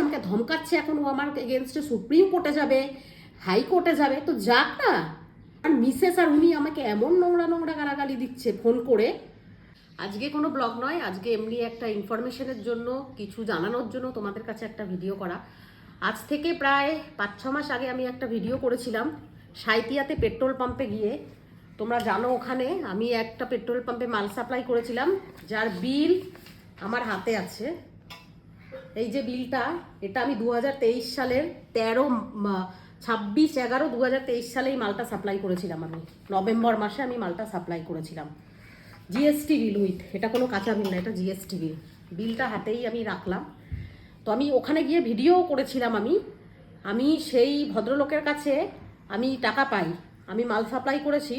আমাকে ধমকাচ্ছে এখন? ও আমার এগেনস্টে সুপ্রিম কোর্টে যাবে হাইকোর্টে যাবে। তো যাক না। আর মিসেস আর উনি আমাকে এমন নোংরা নোংরা গালাগালি দিচ্ছে ফোন করে। আজকে কোনো ব্লগ নয়, আজকে এমনি একটা ইনফরমেশনের জন্য, কিছু জানানোর জন্য তোমাদের কাছে একটা ভিডিও করা। আজ থেকে প্রায় পাঁচ, ছ মাস আগে আমি একটা ভিডিও করেছিলাম সাইতিয়াতে পেট্রোল পাম্পে গিয়ে। তোমরা জানো ওখানে আমি একটা পেট্রোল পাম্পে মাল সাপ্লাই করেছিলাম, যার বিল আমার হাতে আছে। এই যে বিলটা, এটা আমি দু হাজার তেইশ সালের তেরো ছাব্বিশ এগারো দু সালে এই মালটা সাপ্লাই করেছিলাম আমি। নভেম্বর মাসে আমি মালটা সাপ্লাই করেছিলাম। জিএসটি বিল উইথ এটা কোনো কাঁচা বিল না, এটা জিএসটি বিল বিলটা হাতেই আমি রাখলাম। তো আমি ওখানে গিয়ে ভিডিও করেছিলাম আমি। আমি সেই ভদ্রলোকের কাছে আমি টাকা পাই। আমি মাল সাপ্লাই করেছি।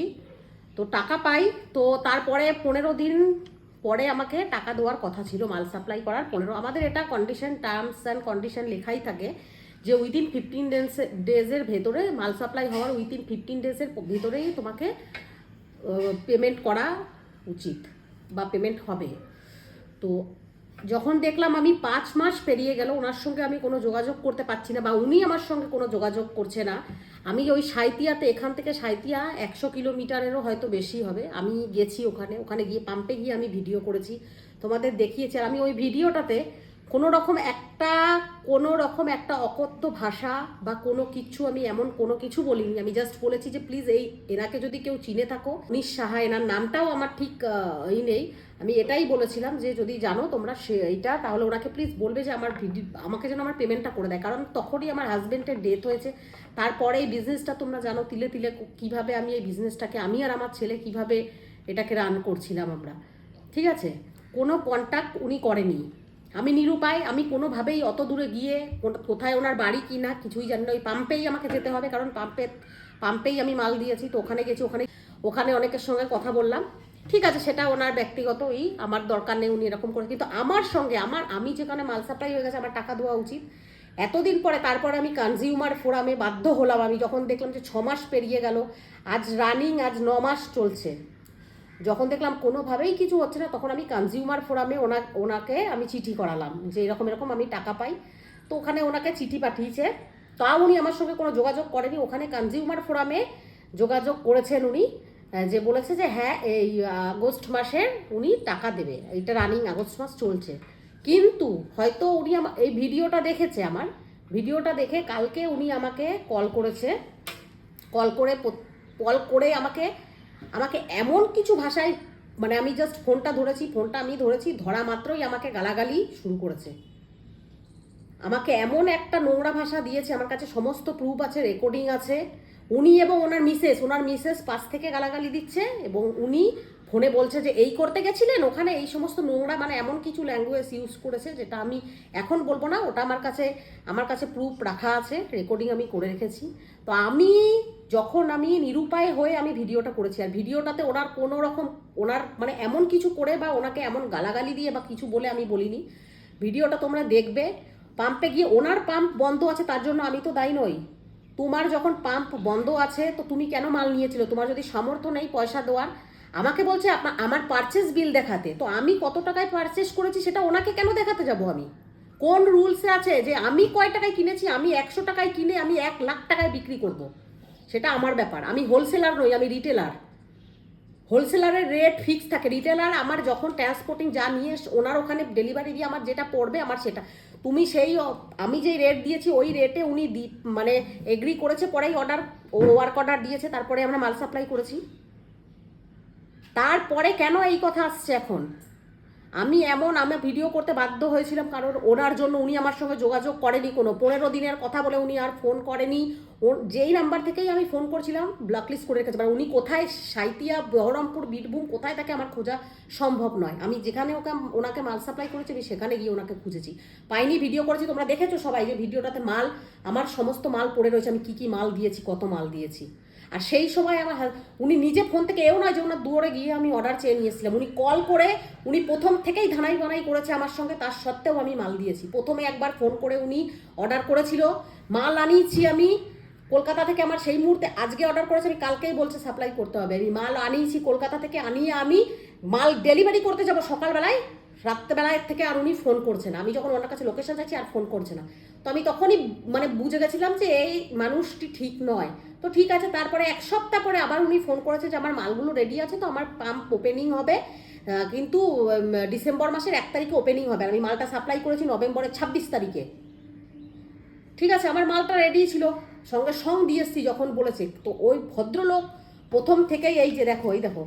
তো টাকা পাই, তো তারপরে পনেরো দিন পরে আমাকে টাকা দেওয়ার কথা ছিল, মাল সাপ্লাই করার পনেরো, আমাদের এটা কন্ডিশন টার্মস অ্যান্ড কন্ডিশন লেখাই থাকে যে উইদিন ফিফটিন ডেজ ডেজের ভেতরে মাল সাপ্লাই হওয়ার উইদিন ফিফটিন ডেজের ভেতরেই তোমাকে পেমেন্ট করা উচিত বা পেমেন্ট হবে। তো যখন দেখলাম আমি পাঁচ মাস পেরিয়ে গেল, ওনার সঙ্গে আমি কোনো যোগাযোগ করতে পারছি না বা উনি আমার সঙ্গে কোনো যোগাযোগ করছে না, আমি ওই সাঁইতিয়াতে এখান থেকে সাঁইতিয়া একশো কিলোমিটারেরও হয়তো বেশি হবে। আমি গেছি ওখানে ওখানে গিয়ে পাম্পে গিয়ে আমি ভিডিও করেছি, তোমাদের দেখিয়েছি। আর আমি ওই ভিডিওটাতে কোনো রকম একটা কোনো রকম একটা অকথ্য ভাষা বা কোনো কিছু আমি এমন কোনো কিছু বলিনি। আমি জাস্ট বলেছি যে প্লিজ এই এনাকে যদি কেউ চিনে থাকো উনিশ সাহা এনার নামটাও আমার ঠিক আহ, ই নেই। আমি এটাই বলেছিলাম যে যদি জানো তোমরা সে এইটা তাহলে ওনাকে প্লিজ বলবে যে আমার ভিডিও আমাকে যেন আমার পেমেন্টটা করে দেয়। কারণ তখনই আমার হাজবেন্ডের ডেথ হয়েছে। তারপরে এই বিজনেসটা তোমরা জানো তিলে তিলে কীভাবে আমি এই বিজনেসটাকে আমি আর আমার ছেলে কীভাবে এটাকে রান করছিলাম আমরা। ঠিক আছে? কোনো কন্ট্যাক্ট উনি করেনি। আমি নিরুপায়, আমি কোনোভাবেই অত দূরে গিয়ে কোথায় ওনার বাড়ি কি না, কিছুই জানি না। ওই পাম্পেই আমাকে যেতে হবে, কারণ পাম্পে পাম্পেই আমি মাল দিয়েছি, তো ওখানে গেছি, ওখানে ওখানে অনেকের সঙ্গে কথা বললাম। ঠিক আছে, সেটা ওনার ব্যক্তিগতই আমার দরকার নেই উনি এরকম করে। কিন্তু আমার সঙ্গে, আমার আমি যেখানে মাল সাপ্লাই হয়ে গেছে, আমার টাকা দেওয়া উচিত। এতদিন পরে, তারপরে আমি কনজিউমার ফোরামে বাধ্য হলাম। আমি যখন দেখলাম যে ছ মাস পেরিয়ে গেল, আজ রানিং আজ ন মাস চলছে। যখন দেখলাম কোনোভাবেই কিছু হচ্ছে না, তখন আমি কনজিউমার ফোরামে ওনা, ওনাকে আমি চিঠি করালাম যে এরকম এরকম আমি টাকা পাই। তো ওখানে ওনাকে চিঠি পাঠিয়েছে। তাও উনি আমার সঙ্গে কোনো যোগাযোগ করেনি। ওখানে কনজিউমার ফোরামে যোগাযোগ করেছেন উনি যে বলেছে যে হ্যাঁ এই আগস্ট মাসে উনি টাকা দেবে। এটা রানিং আগস্ট মাস চলছে। কিন্তু হয়তো উনি আমা- এই ভিডিওটা দেখেছে আমার। ভিডিওটা দেখে কালকে উনি আমাকে কল করেছে। কল করে কল করে আমাকে আমাকে এমন কিছু ভাষায় মানে আমি জাস্ট ফোনটা ধরেছি, ফোনটা আমি ধরেছি, ধরা মাত্রই আমাকে গালাগালি শুরু করেছে। আমাকে এমন একটা নোংরা ভাষা দিয়েছে, আমার কাছে সমস্ত প্রুফ আছে রেকর্ডিং আছে। উনি এবং ওনার মিসেস ওনার মিসেস পাশ থেকে গালাগালি দিচ্ছে এবং উনি ফোনে বলছে যে, এই করতে গেছিলেন? ওখানে এই সমস্ত নোংরা মানে এমন কিছু ল্যাঙ্গুয়েজ ইউজ করেছে যেটা আমি এখন বলব না। ওটা আমার কাছে আমার কাছে প্রুফ রাখা আছে। রেকর্ডিং আমি করে রেখেছি। তো আমি যখন আমি নিরুপায় হয়ে আমি ভিডিওটা করেছি, আর ভিডিওটাতে ওনার কোনো রকম, ওনার মানে এমন কিছু করে বা ওনাকে এমন গালাগালি দিয়ে বা কিছু বলে আমি বলিনি। ভিডিওটা তোমরা দেখবে। পাম্পে গিয়ে ওনার পাম্প বন্ধ আছে, তার জন্য আমি তো দায়ী নই। তোমার যখন পাম্প বন্ধ আছে, তো তুমি কেন মাল নিয়েছিল? তোমার যদি সামর্থ্য নেই পয়সা দেওয়ার আমাকে বলছে আমার পারচেস বিল দেখাতে। তো আমি কত টাকায় পারচেস করেছি সেটা ওনাকে কেন দেখাতে যাব আমি? কোন রুলসে আছে যে আমি কয় টাকায় কিনেছি? আমি একশো টাকায় কিনে আমি এক লাখ টাকায় বিক্রি করব। সেটা আমার ব্যাপার। আমি হোলসেলার নই, আমি রিটেলার হোলসেলারের রেট ফিক্স থাকে। রিটেলার আমার যখন ট্রান্সপোর্টিং যা নিয়ে ওনার ওখানে ডেলিভারি দিয়ে আমার যেটা পড়বে, আমার সেটা। তুমি সেই, আমি যেই রেট দিয়েছি, ওই রেটে উনি মানে এগ্রি করেছে, পরেই অর্ডার ওয়ার্ক অর্ডার দিয়েছে, তারপরে আমরা মাল সাপ্লাই করেছি। তারপরে কেন এই কথা আসছে এখন? আমি এমন, আমি ভিডিও করতে বাধ্য হয়েছিলাম কারণ ওনার জন্য উনি আমার সঙ্গে যোগাযোগ করেনি কোনো। পনেরো দিনের কথা বলে উনি আর ফোন করেনি। ওর যেই নাম্বার থেকেই আমি ফোন করছিলাম ব্ল্যাকলিস্ট করে রেখেছে। মানে উনি কোথায়? সাইতিয়া, বহরমপুর, বীরভূম, কোথায় তাকে আমার খোঁজা সম্ভব নয়। আমি যেখানে ওকে, ওনাকে মাল সাপ্লাই করেছি, আমি সেখানে গিয়ে ওনাকে খুঁজেছি। পাইনি ভিডিও করেছি, তোমরা দেখেছ সবাই যে ভিডিওটাতে মাল, আমার সমস্ত মাল পড়ে রয়েছে। আমি কি কি মাল দিয়েছি, কত মাল দিয়েছি। আর সেই সময় আমার উনি নিজে ফোন থেকে এও নয় যে ওনার দুয়ারে গিয়ে আমি অর্ডার চেয়ে নিয়েছিলাম উনি কল করে উনি প্রথম থেকেই ধানাই বানাই করেছে আমার সঙ্গে, তার সত্ত্বেও আমি মাল দিয়েছি। প্রথমে একবার ফোন করে উনি অর্ডার করেছিল। মাল আনিয়েছি আমি। কলকাতা থেকে আমার সেই মুহূর্তে আজকে অর্ডার করেছে, আমি কালকেই বলছে সাপ্লাই করতে হবে। আমি মাল আনিয়েছি কলকাতা থেকে, আনিয়ে আমি মাল ডেলিভারি করতে যাব সকালবেলায়। রাত্রেবেলায় থেকে আর উনি ফোন করছে না আমি যখন ওনার কাছে লোকেশন চাইছি, আর ফোন করছে না। তো আমি তখনই মানে বুঝে গেছিলাম যে এই মানুষটি ঠিক নয়। তো ঠিক আছে, তারপরে এক সপ্তাহ পরে আবার উনি ফোন করেছে যে আমার মালগুলো রেডি আছে, তো আমার পাম্প ওপেনিং হবে। কিন্তু ডিসেম্বর মাসের এক তারিখে ওপেনিং হবে। আমি মালটা সাপ্লাই করেছি নভেম্বরের ছাব্বিশ তারিখে। ঠিক আছে, আমার মালটা রেডি ছিল। সঙ্গে সং দিয়ে এসছি যখন বলেছে, তো ওই ভদ্রলোক প্রথম থেকেই এই যে দেখো, এই দেখো।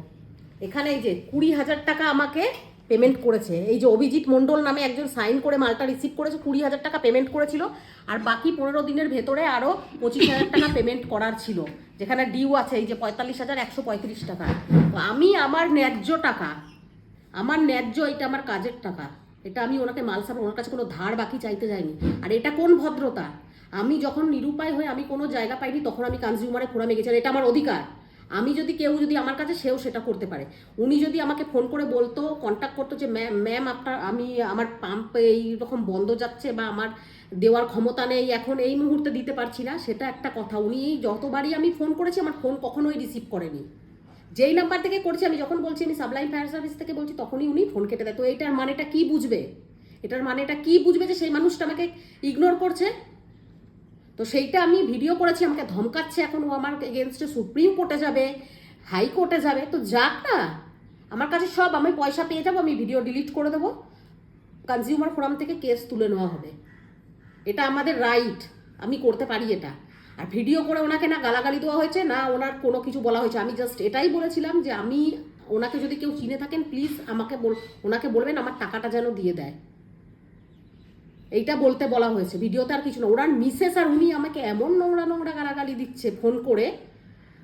এখানে এই যে কুড়ি হাজার টাকা আমাকে পেমেন্ট করেছে। এই যে অভিজিৎ মণ্ডল নামে একজন সাইন করে মালটা রিসিভ করেছে, কুড়ি হাজার টাকা পেমেন্ট করেছিল আর বাকি পনেরো দিনের ভেতরে আরও পঁচিশ হাজার টাকা পেমেন্ট করার ছিল। যেখানে ডিউ আছে এই যে পঁয়তাল্লিশ হাজার একশো পঁয়ত্রিশ টাকা। তো আমি আমার ন্যায্য টাকা, আমার ন্যায্য এটা আমার কাজের টাকা, এটা আমি ওনাকে মাল সাপ ওনার কাছে কোনো ধার বাকি চাইতে যাইনি আর এটা কোন ভদ্রতা? আমি যখন নিরুপায় হয়ে আমি কোনো জায়গা পাইনি, তখন আমি কনজিউমারে ফোরামে গেছি আর এটা আমার অধিকার। আমি যদি কেউ যদি আমার কাছে সেও সেটা করতে পারে। উনি যদি আমাকে ফোন করে বলতো কন্ট্যাক্ট করতো যে ম্যাম ম্যাম আপনার, আমি আমার পাম্প এই রকম বন্ধ যাচ্ছে বা আমার দেওয়ার ক্ষমতা নেই, এখন এই মুহূর্তে দিতে পারছি না। সেটা একটা কথা। উনি যতবারই আমি ফোন করেছি, আমার ফোন কখনোই রিসিভ করেনি। যেই নাম্বার থেকে করছি, আমি যখন বলছি, আমি সাবলাইন ফায়ার সার্ভিস থেকে বলছি, তখনই উনি ফোন কেটে দেয়। তো এইটার মানেটা কি বুঝবে? এটার মানেটা কি বুঝবে যে, সেই মানুষটা আমাকে ইগনোর করছে? তো সেইটা আমি ভিডিও করেছি, আমাকে ধমকাচ্ছে এখন ও আমার এগেনস্টে সুপ্রিম কোর্টে যাবে হাইকোর্টে যাবে। তো যাক না, আমার কাছে সব, আমি পয়সা পেয়ে যাব, আমি ভিডিও ডিলিট করে দেবো। কনজিউমার ফোরাম থেকে কেস তুলে নেওয়া হবে। এটা আমাদের রাইট আমি করতে পারি এটা। আর ভিডিও করে ওনাকে না গালাগালি দেওয়া হয়েছে, না ওনার কোনো কিছু বলা হয়েছে। আমি জাস্ট এটাই বলেছিলাম যে আমি, ওনাকে যদি কেউ চিনে থাকেন প্লিজ আমাকে বল, ওনাকে বলবেন, আমার টাকাটা যেন দিয়ে দেয়। এইটা বলতে বলা হয়েছে। ভিডিওতে আর কিছু না। ওনার মিসেস আর উনি আমাকে এমন নোংরা নোংরা গালাগালি দিচ্ছে ফোন করে।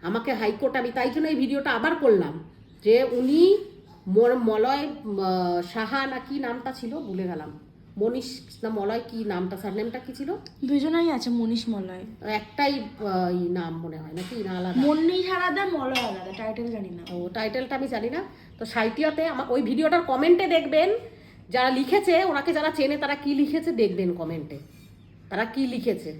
আমাকে হাইকোর্ট আমি তাই জন্য এই ভিডিওটা আবার করলাম যে উনি মলয় সাহা না কি নামটা ছিল? ভুলে গেলাম। মনীষ না মলয় কি নামটা? স্যার নেমটা কি ছিল? দুজনেই আছে মনীষ মলয়। একটাই নাম মনে হয় নাকি? না আলাদা। মনীষ আলাদা মলয় আলাদা। টাইটেল জানি না। ও টাইটেলটা আমি জানি না। তো সাহিত্যতে আমার ওই ভিডিওটার কমেন্টে দেখবেন যারা লিখেছে, ওনাকে যারা চেনে, তারা কি লিখেছে দেখবেন কমেন্টে। তারা কি লিখেছে?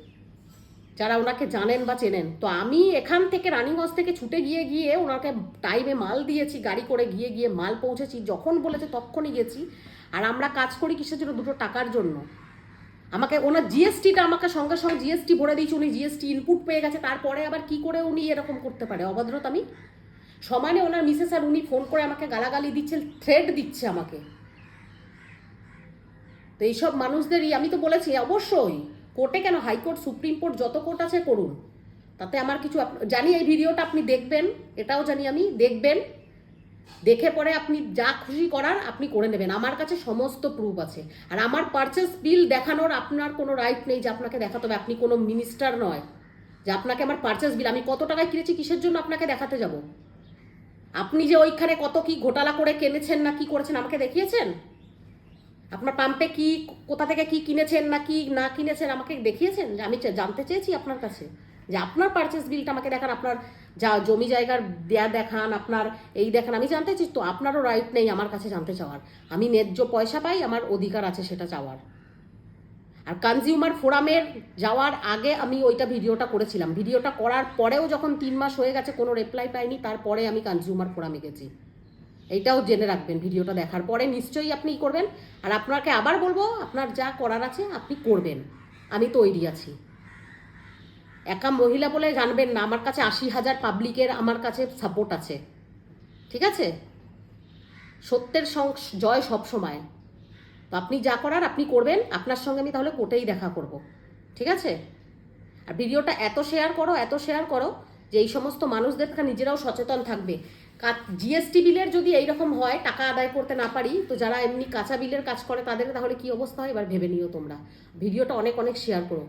যারা ওনাকে জানেন বা চেনেন। তো আমি এখান থেকে রানিগঞ্জ থেকে ছুটে গিয়ে গিয়ে ওনাকে টাইমে মাল দিয়েছি, গাড়ি করে গিয়ে গিয়ে মাল পৌঁছেছি, যখন বলেছে তখনই গেছি। আর আমরা কাজ করি কিসের জন্য? দুটো টাকার জন্য। আমাকে ওনার জিএসটিটা আমাকে সঙ্গে সঙ্গে জিএসটি ভরে দিয়েছে, উনি জিএসটি ইনপুট পেয়ে গেছে। তারপরে আবার কি করে উনি এরকম করতে পারে? অভদ্রতা আমি সমানে ওনার মিসেস আর উনি ফোন করে আমাকে গালাগালি দিচ্ছেন থ্রেড দিচ্ছে আমাকে। তো এইসব মানুষদেরই, আমি তো বলেছি, অবশ্যই কোর্টে কেন হাইকোর্ট, সুপ্রিম কোর্ট যত কোর্ট আছে করুন। তাতে আমার কিছু জানি এই ভিডিওটা আপনি দেখবেন, এটাও জানি আমি, দেখবেন। দেখে পরে আপনি যা খুশি করার আপনি করে নেবেন। আমার কাছে সমস্ত প্রুফ আছে। আর আমার পারচেস বিল দেখানোর আপনার কোনো রাইট নেই যে আপনাকে দেখাতে হবে। আপনি কোনো মিনিস্টার নয় যে আপনাকে আমার পারচেস বিল আমি কত টাকায় কিনেছি, কিসের জন্য আপনাকে দেখাতে যাব? আপনি যে ওইখানে কত কি ঘোটালা করে কেনেছেন না কি করেছেন, আমাকে দেখিয়েছেন? আপনার পাম্পে কি, কোথা থেকে কি কিনেছেন না কি না কিনেছেন আমাকে দেখিয়েছেন? যে আমি জানতে চেয়েছি আপনার কাছে। যে আপনার পারচেস বিলটা আমাকে দেখান, আপনার যা জমি জায়গার দেয়া দেখান, আপনার এই দেখান, আমি জানতে চাই তো আপনারও রাইট নেই আমার কাছে জানতে চাওয়ার। আমি ন্যায্য পয়সা পাই, আমার অধিকার আছে সেটা চাওয়ার। আর কনজিউমার ফোরামের যাওয়ার আগে আমি ওইটা ভিডিওটা করেছিলাম। ভিডিওটা করার পরেও যখন তিন মাস হয়ে গেছে, কোনো রিপ্লাই পাইনি, তারপরে আমি কনজিউমার ফোরামে গেছি। এইটাও জেনে রাখবেন ভিডিওটা দেখার পরে নিশ্চয়ই আপনি করবেন। আর আপনাকে আবার বলব, আপনার যা করার আছে আপনি করবেন। আমি তৈরি আছি। একা মহিলা বলে জানবেন না, আমার কাছে আশি হাজার পাবলিকের আমার কাছে সাপোর্ট আছে। ঠিক আছে? সত্যের জয় সব সময়। তো আপনি যা করার আপনি করবেন, আপনার সঙ্গে আমি তাহলে কোর্টেই দেখা করব। ঠিক আছে? আর ভিডিওটা এত শেয়ার করো, এত শেয়ার করো যে এই সমস্ত মানুষদের নিজেরাও সচেতন থাকবে। জিএসটি বিলের যদি এইরকম হয়, টাকা আদায় করতে না পারি, তো যারা এমনি কাঁচা বিলের কাজ করে, তাদের তাহলে কি অবস্থা হয়? এবার ভেবে নিও তোমরা। ভিডিওটা অনেক অনেক শেয়ার করো।